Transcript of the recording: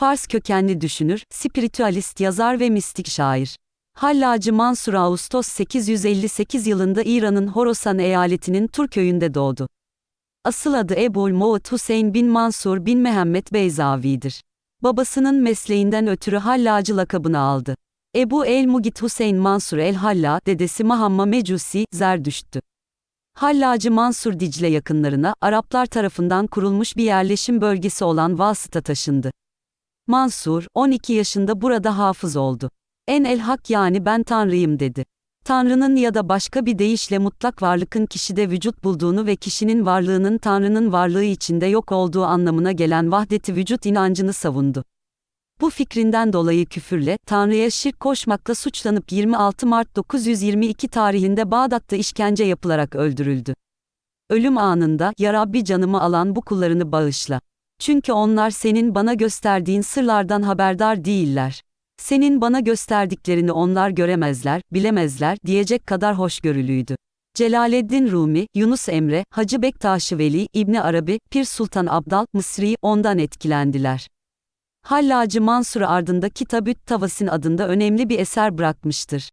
Fars kökenli düşünür, spiritüalist yazar ve mistik şair. Hallacı Mansur Ağustos 858 yılında İran'ın Horasan eyaletinin Tur köyünde doğdu. Asıl adı Ebul Muğit Hüseyin bin Mansur bin Mehmet Beyzavi'dir. Babasının mesleğinden ötürü Hallacı lakabını aldı. Ebu el-Mugit Hüseyin Mansur el-Halla, dedesi Mahamma Mecusi, Zerdüşt'tü. Hallacı Mansur Dicle yakınlarına, Araplar tarafından kurulmuş bir yerleşim bölgesi olan Vasıta taşındı. Mansur, 12 yaşında burada hafız oldu. En el hak yani ben Tanrıyım dedi. Tanrı'nın ya da başka bir deyişle mutlak varlıkın kişide vücut bulduğunu ve kişinin varlığının Tanrı'nın varlığı içinde yok olduğu anlamına gelen vahdeti vücut inancını savundu. Bu fikrinden dolayı küfürle, Tanrı'ya şirk koşmakla suçlanıp 26 Mart 922 tarihinde Bağdat'ta işkence yapılarak öldürüldü. Ölüm anında, Ya Rabbi canımı alan bu kullarını bağışla. Çünkü onlar senin bana gösterdiğin sırlardan haberdar değiller. Senin bana gösterdiklerini onlar göremezler, bilemezler diyecek kadar hoşgörülüydü. Celaleddin Rumi, Yunus Emre, Hacı Bektaş Veli, İbni Arabi, Pir Sultan Abdal, Mısri ondan etkilendiler. Hallacı Mansur ardında Kitabü't Tavasin adında önemli bir eser bırakmıştır.